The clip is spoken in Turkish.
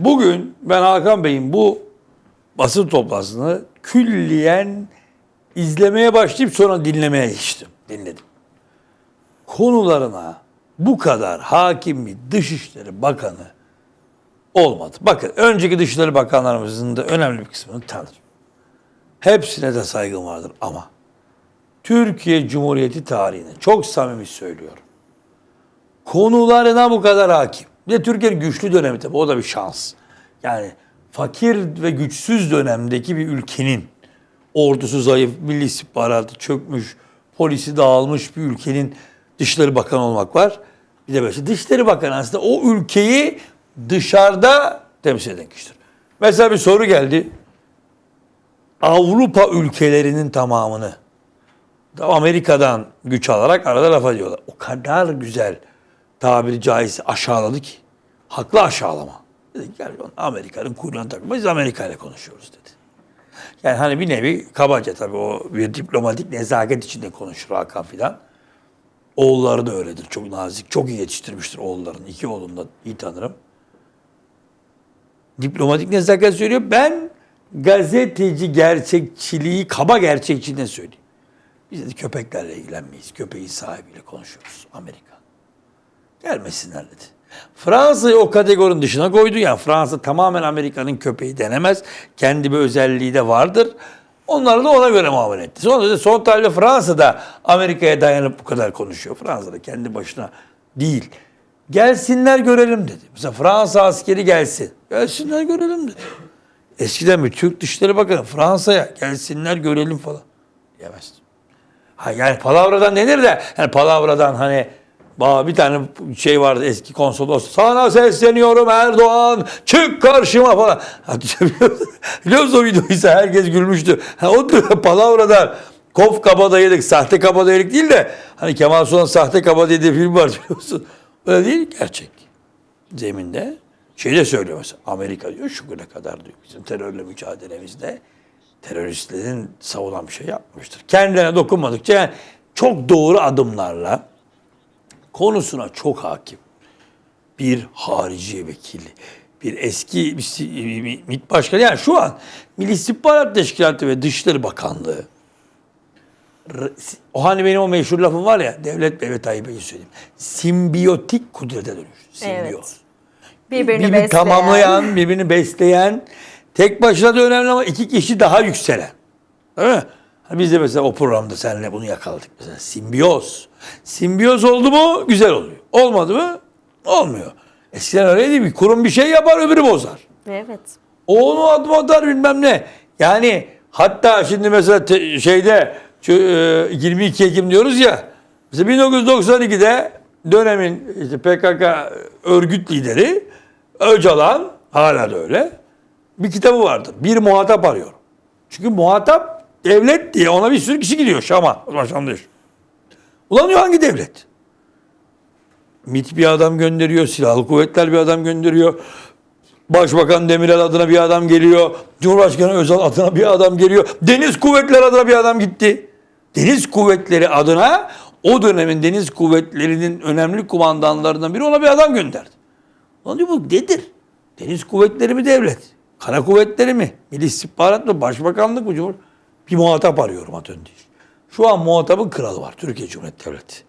Bugün ben Hakan Bey'in bu basın toplantısını külliyen izlemeye başlayıp sonra dinlemeye geçtim. Dinledim. Konularına bu kadar hakim bir Dışişleri Bakanı olmadı. Bakın önceki Dışişleri Bakanlarımızın da önemli bir kısmını tanırım. Hepsine de saygım vardır ama Türkiye Cumhuriyeti tarihine çok samimi söylüyorum. Konularına bu kadar hakim. Bir de Türkiye'nin güçlü dönemi tabii o da bir şans. Yani fakir ve güçsüz dönemdeki bir ülkenin ordusu zayıf, milli istihbaratı çökmüş, polisi dağılmış bir ülkenin Dışişleri Bakanı olmak var. Bir de böyle Dışişleri Bakanı aslında o ülkeyi dışarıda temsil eden kişidir. Mesela bir soru geldi. Avrupa ülkelerinin tamamını da Amerika'dan güç alarak arada laf ediyorlar. O kadar güzel tabiri caizse aşağıladı ki. Haklı aşağılama. Dedi gel Amerika'nın kuyruğuna takma. Amerika ile konuşuyoruz dedi. Yani hani bir nevi kabaca tabii o bir diplomatik nezaket içinde konuşur Hakan filan. Oğulları da öyledir. Çok nazik. Çok iyi yetiştirmiştir oğullarını. İki oğlunu da iyi tanırım. Diplomatik nezaket söylüyor. Ben gazeteci gerçekçiliği kaba gerçekçiliğine söyleyeyim. Biz de köpeklerle ilgilenmeyiz. Köpeğin sahibiyle konuşuyoruz. Amerika. Gelmesinler dedi. Fransa'yı o kategorinin dışına koydu. Yani Fransa tamamen Amerika'nın köpeği denemez. Kendi bir özelliği de vardır. Onları da ona göre muamele etti. Sonra da son tahlilde Fransa da Amerika'ya dayanıp bu kadar konuşuyor. Fransa da kendi başına değil. Gelsinler görelim dedi. Mesela Fransa askeri gelsin. Gelsinler görelim dedi. Eskiden bir Türk Dışişleri Bakanı Fransa'ya gelsinler görelim falan diyemezdi. Ha yani palavradan denir de yani palavradan hani bir tane şey vardı eski konsolos. Sana sesleniyorum Erdoğan çık karşıma falan. Biliyor musun o videoyu ise herkes gülmüştü. Ha, o palavradan kof kabadayılık, sahte kabadayılık değil de hani Kemal Sunal sahte kabadayı diye film var biliyor musun? Öyle değil gerçek. Zeminde şey de söylüyor mesela Amerika diyor şu güne kadar diyor bizim terörle mücadelemizde teröristlerin savunan bir şey yapmıştır. Kendilerine dokunmadıkça yani çok doğru adımlarla konusuna çok hakim bir harici vekili, bir eski MİT başkanı yani şu an Milli İstihbarat Teşkilatı ve Dışişleri Bakanlığı o hani benim o meşhur lafım var ya Devlet ve Tayyip Bey'e söyleyeyim. Simbiyotik kudrete dönüştü. Simbiyoz. Evet. Birbirini Birbirini besleyen. tamamlayan, birbirini besleyen, tek başına da önemli ama iki kişi daha yükselen. Değil mi? Biz de mesela o programda seninle bunu yakaladık. Mesela simbiyoz. Simbiyoz oldu mu güzel oluyor. Olmadı mı olmuyor. Eskiden öyleydi bir kurum bir şey yapar öbürü bozar. Evet. O onu adım atar bilmem ne. Yani hatta şimdi mesela te- şeyde şu, e, 22 Ekim diyoruz ya. Mesela 1992'de dönemin işte PKK örgüt lideri Öcalan hala da öyle. Bir kitabı vardır. Bir muhatap arıyor. Çünkü muhatap devlet diye ona bir sürü kişi gidiyor Şam'a. O zaman. Ulan diyor hangi devlet? MİT bir adam gönderiyor, silahlı kuvvetler bir adam gönderiyor. Başbakan Demirel adına bir adam geliyor. Cumhurbaşkanı Özal adına bir adam geliyor. Deniz Kuvvetleri adına bir adam gitti. Deniz Kuvvetleri adına o dönemin deniz kuvvetlerinin önemli kumandanlarından biri ona bir adam gönderdi. Lan diyor bu nedir? Deniz Kuvvetleri mi devlet? Kara Kuvvetleri mi? Milli İstihbarat mı? Başbakanlık mı? Cumhur? Bir muhatap arıyorum at değil. Şu an muhatabın kralı var. Türkiye Cumhuriyeti Devleti.